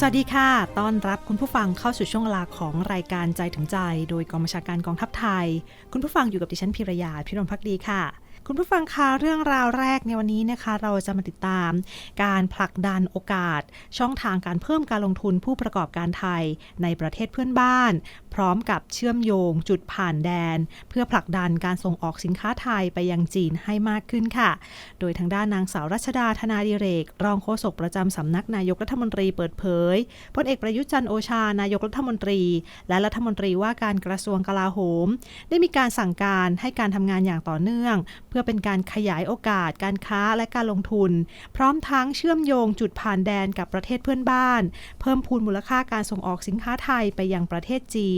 สวัสดีค่ะ ต้อนรับคุณผู้ฟังเข้าสู่ช่วงเวลาของรายการใจถึงใจ โดยกองบัญชาการกองทัพไทย คุณผู้ฟังอยู่กับดิฉันพิรยาพิรมพักดีค่ะ คุณผู้ฟังคะเรื่องราวแรกในวันนี้นะคะ เราจะมาติดตาม การผลักดันโอกาส ช่องทางการเพิ่มการลงทุนผู้ประกอบการไทย ในประเทศเพื่อนบ้านพร้อมกับเชื่อมโยงจุดผ่านแดน เพื่อผลักดันการส่งออกสินค้าไทยไปยังจีนให้มากขึ้นค่ะ โดยทางด้านนางสาวรัชดาธนาดิเรก รองโฆษกประจำสำนักนายกรัฐมนตรีเปิดเผยพลเอกประยุทธ์จันโอชานายกรัฐมนตรี และรัฐมนตรีว่าการกระทรวงกลาโหม ได้มีการสั่งการให้การทำงานอย่างต่อเนื่อง เพื่อเป็นการขยายโอกาส การค้าและการลงทุน พร้อมทั้งเชื่อมโยงจุดผ่านแดนกับประเทศเพื่อนบ้าน เพิ่มพูนมูลค่าการส่งออกสินค้าไทยไปยังประเทศจีน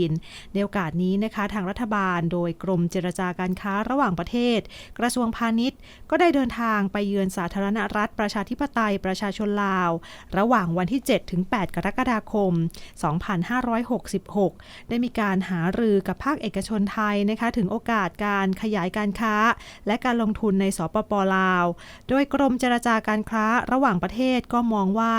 ในโอกาสนี้นะคะทางรัฐบาลโดยกรมเจรจาการค้าระหว่างประเทศ กระทรวงพาณิชย์ ก็ได้เดินทางไปเยือนสาธารณรัฐประชาธิปไตยประชาชนลาว ระหว่างวันที่ 7 ถึง 8 กรกฎาคม 2566 ได้มีการหารือกับภาคเอกชนไทยนะคะถึงโอกาสการขยายการค้า และการลงทุนในสปปลาว โดยกรมเจรจาการค้าระหว่างประเทศก็มองว่า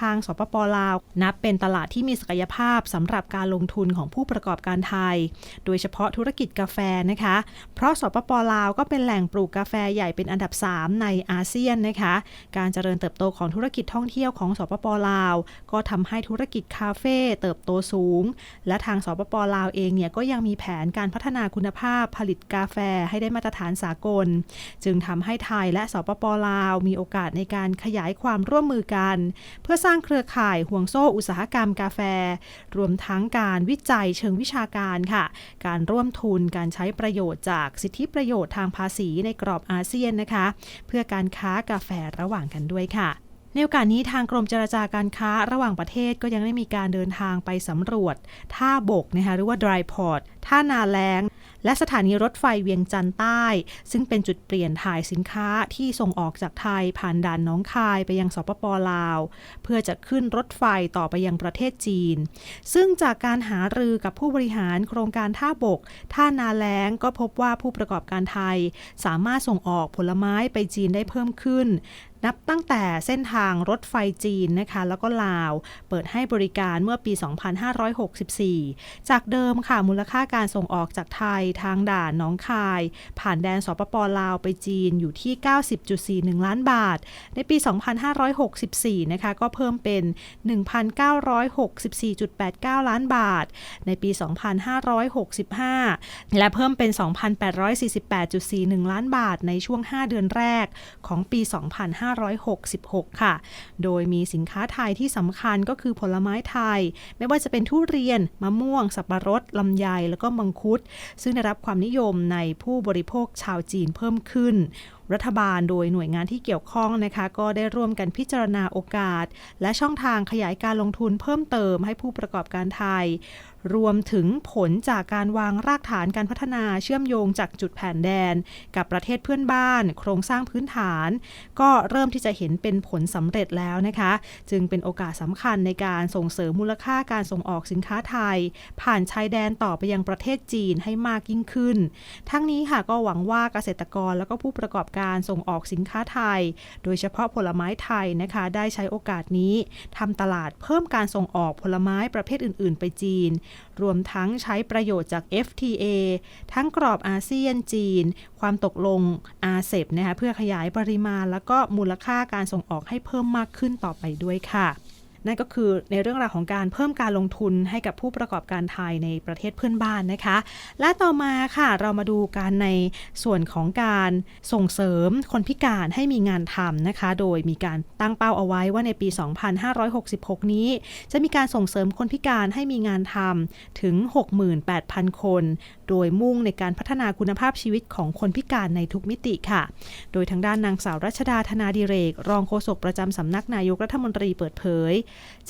ทางสปปลาว นับเป็นตลาดที่มีศักยภาพสำหรับการลงทุนของผู้ประกอบการไทย โดยเฉพาะธุรกิจกาแฟนะคะ เพราะสปปลาวก็เป็นแหล่งปลูกกาแฟใหญ่เป็นอันดับ 3 ในอาเซียนนะคะ การเจริญเติบโตของธุรกิจท่องเที่ยวของสปปลาว ก็ทำให้ธุรกิจคาเฟ่เติบโตสูง และทางสปปลาวเองเนี่ยก็ยังมีแผนการพัฒนาคุณภาพผลิตกาแฟให้ได้มาตรฐานสากล จึงทำให้ไทยและสปปลาว มีโอกาสในการขยายความร่วมมือกัน เพื่อสร้างเครือข่ายห่วงโซ่อุตสาหกรรมกาแฟ รวมทั้งการวิจัยเชิงวิชาการค่ะ การร่วมทุนการใช้ประโยชน์จากสิทธิประโยชน์ทางภาษีในกรอบอาเซียนนะคะ เพื่อการค้ากาแฟระหว่างกันด้วยค่ะในโอกาสนี้ทางกรมเจรจาการค้าระหว่างประเทศก็ยังได้มีการเดินทางไปสำรวจ ท่าบกนะคะหรือว่า dry port ท่านาแลง และสถานีรถไฟเวียงจันทร์ใต้ ซึ่งเป็นจุดเปลี่ยนถ่ายสินค้าที่ส่งออกจากไทยผ่านด่านน้องคายไปยังสปปลาว เพื่อจะขึ้นรถไฟต่อไปยังประเทศจีน ซึ่งจากการหารือกับผู้บริหารโครงการท่าบก ท่านาแล้งก็พบว่าผู้ประกอบการไทย สามารถส่งออกผลไม้ไปจีนได้เพิ่มขึ้น นับตั้งแต่เส้นทางรถไฟจีนนะคะแล้วก็ลาว เปิดให้บริการเมื่อปี 2564 จากเดิมค่ะมูลค่าการส่งออกจากไทยทางด่านน้องคาย ผ่านแดนสปปลาวไปจีนอยู่ที่ 90.41 ล้านบาท ในปี 2564 นะคะก็เพิ่มเป็น 1,964.89 ล้านบาท ในปี 2565 และเพิ่มเป็น 2,848.41 ล้านบาทในช่วง 5 เดือนแรกของปี2566 ค่ะ โดยมีสินค้าไทยที่สำคัญก็คือผลไม้ไทย ไม่ว่าจะเป็นทุเรียน มะม่วง สับปะรดลำไย แล้วก็มังคุด ซึ่งได้รับความนิยมในผู้บริโภคชาวจีนเพิ่มขึ้น รัฐบาลโดยหน่วยงานที่เกี่ยวข้องนะคะ ก็ได้ร่วมกันพิจารณาโอกาส และช่องทางขยายการลงทุนเพิ่มเติมให้ผู้ประกอบการไทย รวมถึงผลจากการวางรากฐานการพัฒนาเชื่อมโยงจากจุดแผ่นแดน กับประเทศเพื่อนบ้าน โครงสร้างพื้นฐาน ก็เริ่มที่จะเห็นเป็นผลสำเร็จแล้วนะคะ จึงเป็นโอกาสสำคัญในการส่งเสริมมูลค่าการส่งออกสินค้าไทย ผ่านชายแดนต่อไปยังประเทศจีนให้มากยิ่งขึ้น ทั้งนี้ค่ะก็หวังว่าเกษตรกรแล้วก็ผู้ประกอบการส่งออกสินค้าไทย โดยเฉพาะผลไม้ไทยนะคะ ได้ใช้โอกาสนี้ทำตลาดเพิ่มการส่งออกผลไม้ประเภทอื่น ๆ ไปจีน รวมทั้งใช้ประโยชน์จาก FTA ทั้งกรอบอาเซียนจีน ความตกลงอาเซบนะคะเพื่อขยายปริมาณ แล้วก็มูลค่าการส่งออกให้เพิ่มมากขึ้นต่อไปด้วยค่ะ นั่นก็คือในเรื่องราวของการเพิ่มการลงทุนให้กับผู้ประกอบการไทยในประเทศเพื่อนบ้านนะคะ และต่อมาค่ะเรามาดูการในส่วนของการส่งเสริมคนพิการให้มีงานทำนะคะ โดยมีการตั้งเป้าเอาไว้ว่าในปี 2566 นี้ จะมีการส่งเสริมคนพิการให้มีงานทำถึง 68,000 คน โดยมุ่งในการพัฒนาคุณภาพชีวิตของคนพิการในทุกมิติค่ะ โดยทางด้านนางสาวรัชดาธนาดิเรก รองโฆษกประจำสำนักนายกรัฐมนตรีเปิดเผย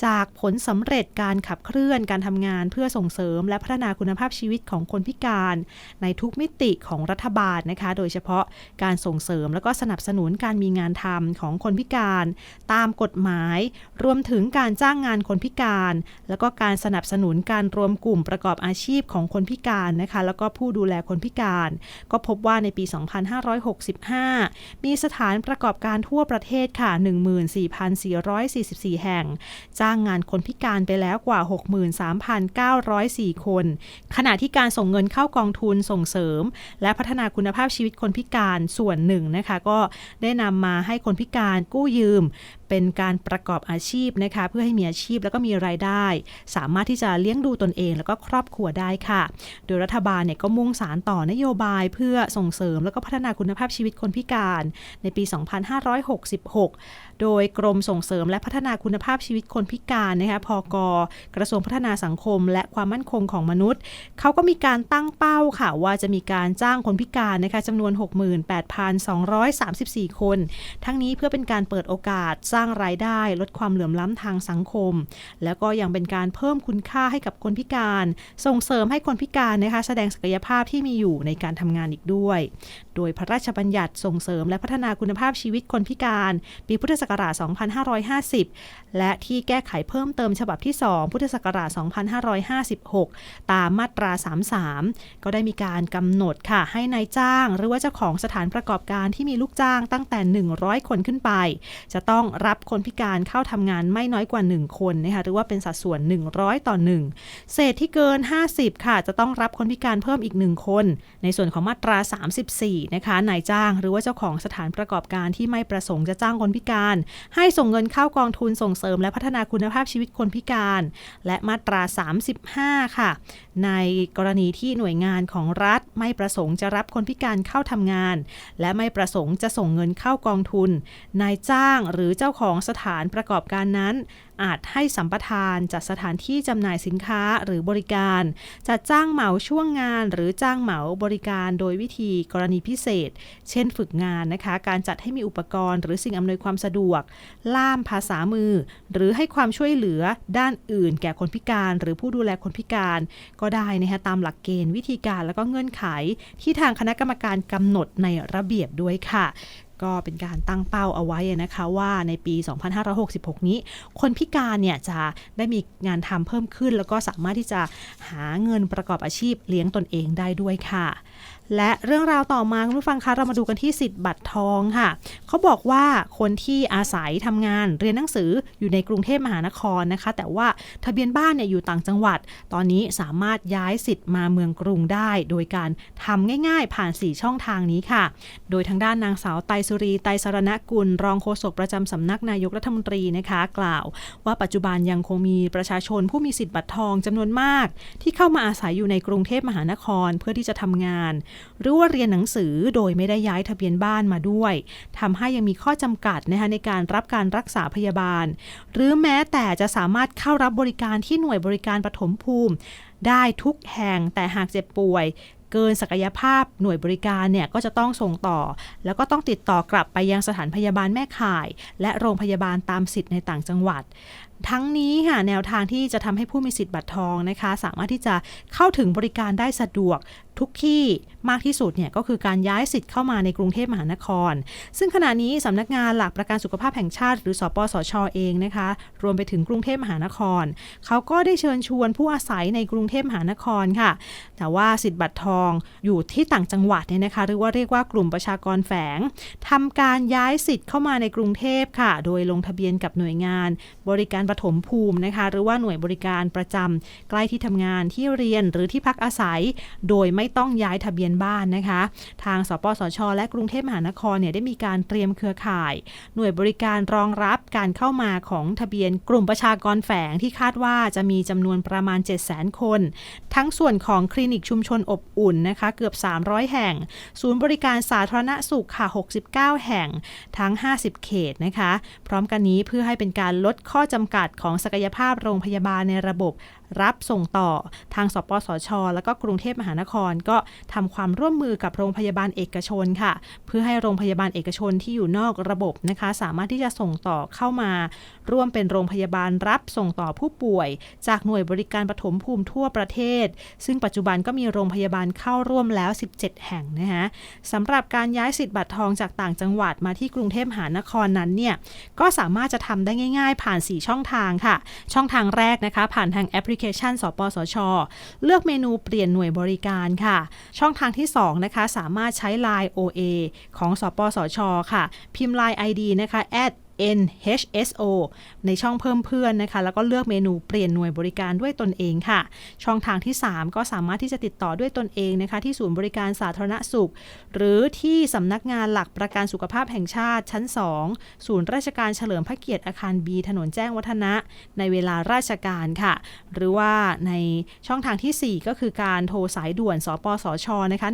จากผลสำเร็จการขับเคลื่อนการทำงานเพื่อส่งเสริม และพัฒนาคุณภาพชีวิตของคนพิการ ในทุกมิติของรัฐบาลนะคะ โดยเฉพาะการส่งเสริมและก็สนับสนุนการมีงานทำของคนพิการ ตามกฎหมาย รวมถึงการจ้างงานคนพิการ แล้วก็การสนับสนุนการรวมกลุ่มประกอบอาชีพของคนพิการนะคะ แล้วก็ผู้ดูแลคนพิการ ก็พบว่าในปี 2565 มีสถานประกอบการทั่วประเทศค่ะ 14,444 แห่งจ้างงานคนพิการไปแล้วกว่า 63,904 คน ขณะที่การส่งเงินเข้ากองทุนส่งเสริม และพัฒนาคุณภาพชีวิตคนพิการส่วนหนึ่งนะคะ ก็ได้นำมาให้คนพิการกู้ยืม เป็นการประกอบอาชีพนะคะเพื่อให้มีอาชีพแล้วก็มีรายได้ สามารถที่จะเลี้ยงดูตนเอง แล้วก็ครอบครัวได้ค่ะ โดยรัฐบาลเนี่ยก็มุ่งสารต่อนโยบายเพื่อส่งเสริมแล้วก็พัฒนาคุณภาพชีวิตคนพิการในปี 2566 โดยกรมส่งเสริมและพัฒนาคุณภาพชีวิตคนพิการนะคะพกกระทรวงพัฒนาสังคม และความมั่นคงของมนุษย์ เขาก็มีการตั้งเป้าค่ะ ว่าจะมีการจ้างคนพิการนะคะจำนวน 68,234 คน ทั้งนี้เพื่อเป็นการเปิดโอกาสสร้างรายได้ ลดความเหลื่อมล้ำทางสังคม แล้วก็ยังเป็นการเพิ่มคุณค่าให้กับคนพิการ ส่งเสริมให้คนพิการนะคะแสดงศักยภาพที่มีอยู่ในการทำงานอีกด้วย โดยพระราชบัญญัติส่งเสริมและพัฒนาคุณภาพชีวิตคนพิการ ปีพุทธศักราช 2550 และที่แก้ไขเพิ่มเติมฉบับที่ 2 พุทธศักราช 2556 ตามมาตรา 33 ก็ได้มีการกำหนดค่ะให้ในายจ้าง หรือว่าเจ้าของสถานประกอบการที่มีลูกจ้างตั้งแต่ 100 คนขึ้นไป จะต้องรับับคนพิการเข้าทำงานไม่น้อยกว่า 1 คนนะคะหรือว่าเป็นสัดส่วน 100 ต่อ 1 เศษที่เกิน 50 ค่ะ จะต้องรับคนพิการเพิ่มอีก 1 คน ในส่วนของมาตรา 34 นะคะนายจ้างหรือว่าเจ้าของสถานประกอบการที่ไม่ประสงค์จะจ้างคนพิการ ให้ส่งเงินเข้ากองทุนส่งเสริมและพัฒนาคุณภาพชีวิตคนพิการ และมาตรา 35 ค่ะ ในกรณีที่หน่วยงานของรัฐไม่ประสงค์จะรับคนพิการเข้าทำงาน และไม่ประสงค์จะส่งเงินเข้ากองทุน นายจ้างหรือเจ้าของสถานประกอบการนั้น อาจให้สัมปทานจัดสถานที่จำหน่ายสินค้าหรือบริการ จัดจ้างเหมาช่วงงานหรือจ้างเหมาบริการโดยวิธีกรณีพิเศษ เช่นฝึกงานนะคะ การจัดให้มีอุปกรณ์ หรือสิ่งอำนวยความสะดวก ล่ามภาษามือ หรือให้ความช่วยเหลือด้านอื่น แก่คนพิการ หรือผู้ดูแลคนพิการ ก็ได้นะคะตามหลักเกณฑ์วิธีการแล้วก็เงื่อนไข ที่ทางคณะกรรมการกำหนดในระเบียบด้วยค่ะ ก็เป็นการตั้งเป้าเอาไว้นะคะว่าในปี 2566 นี้ คนพิการเนี่ยจะได้มีงานทำเพิ่มขึ้น แล้วก็สามารถที่จะหาเงินประกอบอาชีพเลี้ยงตนเองได้ด้วยค่ะ และเรื่องราวต่อมาคุณผู้ฟังคะเรามาดูกันที่สิทธิ์บัตรทองค่ะ เขาบอกว่าคนที่อาศัยทำงานเรียนหนังสืออยู่ในกรุงเทพมหานครนะคะ แต่ว่าทะเบียนบ้านเนี่ยอยู่ต่างจังหวัด ตอนนี้สามารถย้ายสิทธิ์มาเมืองกรุงได้ โดยการทำง่ายๆ ผ่าน 4 ช่องทางนี้ค่ะ โดยทางด้านนางสาวไตรสุรีไตรสรณกุล รองโฆษกประจำสำนักนายกรัฐมนตรีนะคะ กล่าวว่าปัจจุบันยังคงมีประชาชนผู้มีสิทธิ์บัตรทองจำนวนมาก ที่เข้ามาอาศัยอยู่ในกรุงเทพมหานครเพื่อที่จะทำงานหรือว่าเรียนหนังสือโดยไม่ได้ย้ายทะเบียนบ้านมาด้วยทำให้ยังมีข้อจำกัดนะคะในการรับการรักษาพยาบาล หรือแม้แต่จะสามารถเข้ารับบริการที่หน่วยบริการปฐมภูมิ ได้ทุกแห่งแต่หากเจ็บป่วยเกินศักยภาพหน่วยบริการเนี่ยก็จะต้องส่งต่อ แล้วก็ต้องติดต่อกลับไปยังสถานพยาบาลแม่ข่าย และโรงพยาบาลตามสิทธิ์ในต่างจังหวัด ทั้งนี้ค่ะแนวทางที่จะทำให้ผู้มีสิทธิ์บัตรทองนะคะ สามารถที่จะเข้าถึงบริการได้สะดวกทุกที่มากที่สุดเนี่ยก็คือการย้ายสิทธิ์เข้ามาในกรุงเทพมหานคร ซึ่งขณะนี้สำนักงานหลักประกันสุขภาพแห่งชาติ หรือสปสชเองนะคะ รวมไปถึงกรุงเทพมหานคร เขาก็ได้เชิญชวนผู้อาศัยในกรุงเทพมหานครค่ะ แต่ว่าสิทธิ์บัตรทองอยู่ที่ต่างจังหวัดเนี่ยนะคะ หรือว่าเรียกว่ากลุ่มประชากรแฝงทำการย้ายสิทธิ์เข้ามาในกรุงเทพค่ะ โดยลงทะเบียนกับหน่วยงาน บริการปฐมภูมินะคะ หรือว่าหน่วยบริการประจำใกล้ที่ทำงานที่เรียนหรือที่พักอาศัย โดยไม่ต้องย้ายทะเบียนบ้านนะคะ ทางสปสช และกรุงเทพมหานครเนี่ยได้มีการเตรียมเครือข่าย หน่วยบริการรองรับการเข้ามาของทะเบียนกลุ่มประชากรแฝงที่คาดว่าจะมีจำนวนประมาณ 7 0 0 0 0 0 คน ทั้งส่วนของคลินิกชุมชนอบอุ่นนะคะ เกือบ 300 แห่ง ศูนย์บริการสาธารณสุขค่ะ 69 แห่ง ทั้ง 50 เขตนะคะ พร้อมกันนี้เพื่อให้เป็นการลดข้อจำกัดของศักยภาพโรงพยาบาลในระบบ รับส่งต่อทางสปสช และก็กรุงเทพมหานครก็ทำความร่วมมือกับโรงพยาบาลเอกชนค่ะ เพื่อให้โรงพยาบาลเอกชนที่อยู่นอกระบบนะคะ สามารถที่จะส่งต่อเข้ามา ร่วมเป็นโรงพยาบาลรับส่งต่อผู้ป่วย จากหน่วยบริการปฐมภูมิทั่วประเทศ ซึ่งปัจจุบันก็มีโรงพยาบาลเข้าร่วมแล้ว 17 แห่งนะคะสำหรับการย้ายสิทธิ์บัตรทองจากต่างจังหวัดมาที่กรุงเทพมหานครนั้นเนี่ยก็สามารถจะทำได้ง่าย ๆ ผ่าน 4 ช่องทางค่ะ ช่องทางแรกนะคะ ผ่านทางแอปพลิเคชัน สปสช เลือกเมนูเปลี่ยนหน่วยบริการค่ะ ช่องทางที่ 2 นะคะ สามารถใช้ Line OA ของ สปสช ค่ะ พิมพ์ Line ID นะคะ at NHSO ในช่องเพิ่มเพื่อนนะคะ แล้วก็เลือกเมนูเปลี่ยนหน่วยบริการด้วยตนเองค่ะ ช่องทางที่ 3 ก็สามารถที่จะติดต่อด้วยตนเองนะคะ ที่ศูนย์บริการสาธารณสุข หรือที่สำนักงานหลักประกันสุขภาพแห่งชาติชั้น 2 ศูนย์ราชการเฉลิมพระเกียรติอาคารบีถนนแจ้งวัฒนะ ในเวลาราชการค่ะ หรือว่าในช่องทางทีสี่ 4 ก็คือการโทรสายด่วน สปสชนะคะ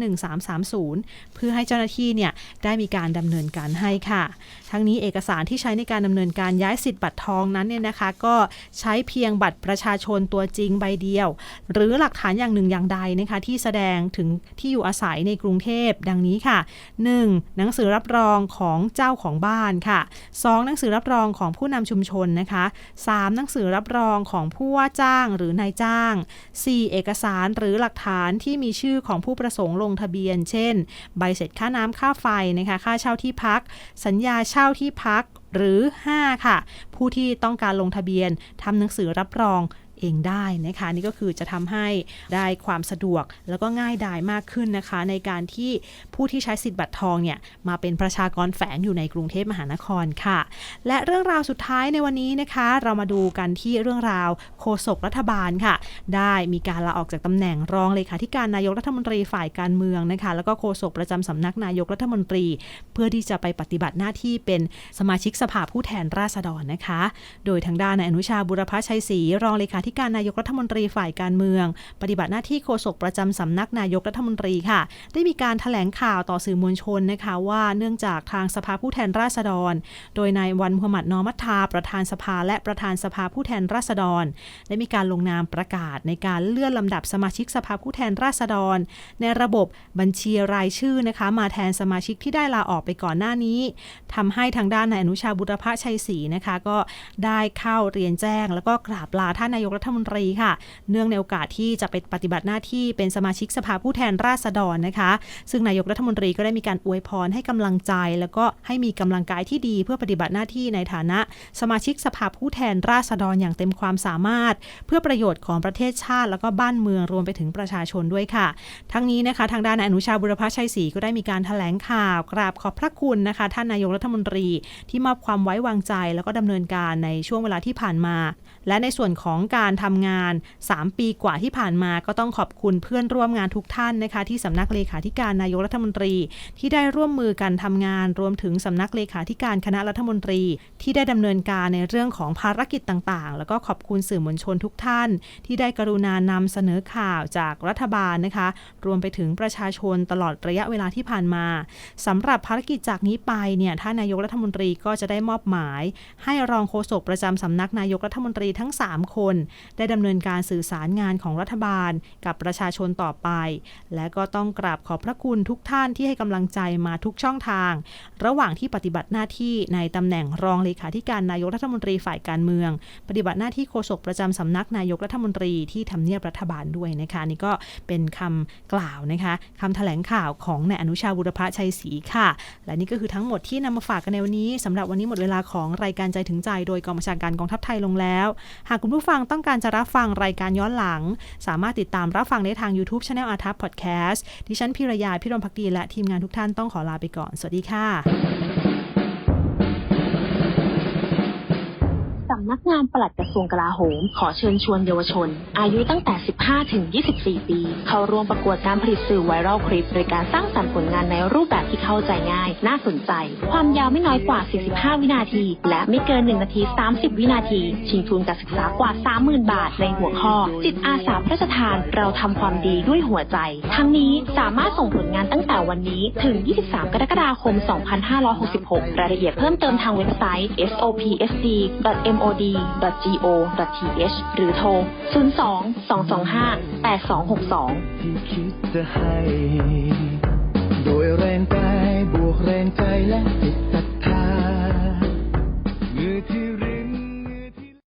1330 เพื่อให้เจ้าหน้าที่เนี่ยได้มีการดำเนินการให้ค่ะ ทั้งนี้เอกสารที่ใช้ในการดำเนินการย้ายสิทธิ์บัตรทองนั้นเนี่ยนะคะ ก็ใช้เพียงบัตรประชาชนตัวจริงใบเดียว หรือหลักฐานอย่างหนึ่งอย่างใดนะคะที่แสดงถึงที่อยู่อาศัยในกรุงเทพดังนี้ค่ะ 1. หนังสือรับรองของเจ้าของบ้านค่ะ 2. หนังสือรับรองของผู้นำชุมชนนะคะ 3. หนังสือรับรองของผู้ว่าจ้างหรือนายจ้าง 4. เอกสารหรือหลักฐานที่มีชื่อของผู้ประสงค์ลงทะเบียน เช่น ใบเสร็จค่าน้ำค่าไฟนะคะค่าเช่าที่พัก สัญญาเช่าที่พัก หรือ 5 ค่ะ ผู้ที่ต้องการลงทะเบียนทำหนังสือรับรอง เองได้นะคะ นี่ก็คือจะทำให้ได้ความสะดวกแล้วก็ง่ายดายมากขึ้นนะคะ ในการที่ผู้ที่ใช้สิทธิ์บัตรทองเนี่ยมาเป็นประชากรแฝงอยู่ในกรุงเทพมหานครค่ะ และเรื่องราวสุดท้ายในวันนี้นะคะ เรามาดูกันที่เรื่องราวโฆษกรัฐบาลค่ะ ได้มีการลาออกจากตำแหน่งรองเลขาธิการนายกรัฐมนตรีฝ่ายการเมืองนะคะ แล้วก็โฆษกประจำสำนักนายกรัฐมนตรี เพื่อที่จะไปปฏิบัติหน้าที่เป็นสมาชิกสภาผู้แทนราษฎรนะคะ โดยทางด้านนายอนุชาบุรพชัยศรีรองเลขาธิการนายกรัฐมนตรีฝ่ายการเมือง ปฏิบัติหน้าที่โฆษกประจำสำนักนายกรัฐมนตรีค่ะ ได้มีการถแถลงข่าวต่อสื่อมวลชนนะคะว่าเนื่องจากทางสภาผู้แทนราษฎร โดยนายวันมุฮัมหมัดนอมัตทาประธานสภาและประธานสภาผู้แทนราษฎร ได้มีการลงนามประกาศในการเลื่อนลำดับสมาชิกสภาผู้แทนราษฎร ในระบบบัญชีรายชื่อนะคะมาแทนสมาชิกที่ได้ลาออกไปก่อนหน้านี้ทำให้ทางด้านนายอนุชาบุรพชัยศรีนะคะก็ได้เข้าเรียนแจ้ง แล้วก็กราบลาท่านนายกรัฐมนตรีค่ะ เนื่องในโอกาสที่จะไปปฏิบัติหน้าที่เป็นสมาชิกสภาผู้แทนราษฎรนะคะ ซึ่งนายกรัฐมนตรีก็ได้มีการอวยพรให้กำลังใจ แล้วก็ให้มีกำลังกายที่ดีเพื่อปฏิบัติหน้าที่ในฐานะ สมาชิกสภาผู้แทนราษฎรอย่างเต็มความสามารถ เพื่อประโยชน์ของประเทศชาติ แล้วก็บ้านเมืองรวมไปถึงประชาชนด้วยค่ะ ทั้งนี้นะคะ ทางด้านนายอนุชาบุรพชัยศรีก็ได้มีการแถลงข่าว กราบขอบพระคุณนะคะ ท่านนายกรัฐมนตรีที่มอบความไว้วางใจ แล้วก็ดำเนินการในช่วงเวลาที่ผ่านมา และในส่วนของการการทำงาน 3 ปีกว่าที่ผ่านมาก็ต้องขอบคุณเพื่อนร่วมงานทุกท่านนะคะ ที่สำนักเลขาธิการนายกรัฐมนตรี ที่ได้ร่วมมือกันทำงาน รวมถึงสำนักเลขาธิการคณะรัฐมนตรี ที่ได้ดำเนินการในเรื่องของภารกิจต่างๆ แล้วก็ขอบคุณสื่อมวลชนทุกท่าน ที่ได้กรุณานำเสนอข่าวจากรัฐบาลนะคะ รวมไปถึงประชาชนตลอดระยะเวลาที่ผ่านมาสำหรับภารกิจจากนี้ไปเนี่ยท่านนายกรัฐมนตรีก็จะได้มอบหมาย ให้รองโฆษกประจำสำนักนายกรัฐมนตรีทั้ง 3 คนได้ดำเนินการสื่อสารงานของรัฐบาลกับประชาชนต่อไป และก็ต้องกราบขอบพระคุณทุกท่านที่ให้กำลังใจมาทุกช่องทาง ระหว่างที่ปฏิบัติหน้าที่ในตำแหน่งรองเลขาธิการนายกรัฐมนตรีฝ่ายการเมือง ปฏิบัติหน้าที่โฆษกประจำสำนักนายกรัฐมนตรีที่ทำเนียบรัฐบาลด้วยนะคะนี่ก็เป็นคำกล่าวนะคะคำแถลงข่าวของนายอนุชาบุรพชัยศรีค่ะ และนี่ก็คือทั้งหมดที่นำมาฝากกันในวันนี้สำหรับวันนี้หมดเวลาของรายการใจถึงใจ โดยกองบัญชาการกองทัพไทยลงแล้ว หากคุณผู้ฟังต้องการจะรับฟังรายการย้อนหลัง สามารถติดตามรับฟังได้ทาง YouTube c h anel อาทัพพอดแคสต์ดิฉันพิรยาพิรมพักดีและทีมงานทุกท่านต้องขอลาไปก่อน สวัสดีค่ะำนักงานปลัดกระทรวงกลาโหม ขอเชิญชวนเยาวชน อายุตั้งแต่ 15 ถึง 24 ปี เข้าร่วมประกวดการผลิตสื่อไวรัลคลิปโดยการสร้างสรรค์ผลงานในรูปแบบที่เข้าใจง่าย น่าสนใจ ความยาวไม่น้อยกว่า 45 วินาที และไม่เกิน 1 นาที 30 วินาที ชิงทุนการศึกษากว่า 30,000 บาท ในหัวข้อ จิตอาสาพระราชทาน เราทำความดีด้วยหัวใจ ทั้งนี้สามารถส่งผลงานตั้งแต่วันนี้ถึง 23 กรกฎาคม 2566 รายละเอียดเพิ่มเติมทางเว็บไซต์ sopsd.mo sopsd.mod.go.th หรือโทร 02 225 8262คิดจะให้ โดยแรงกายบวกแรงใจและจิต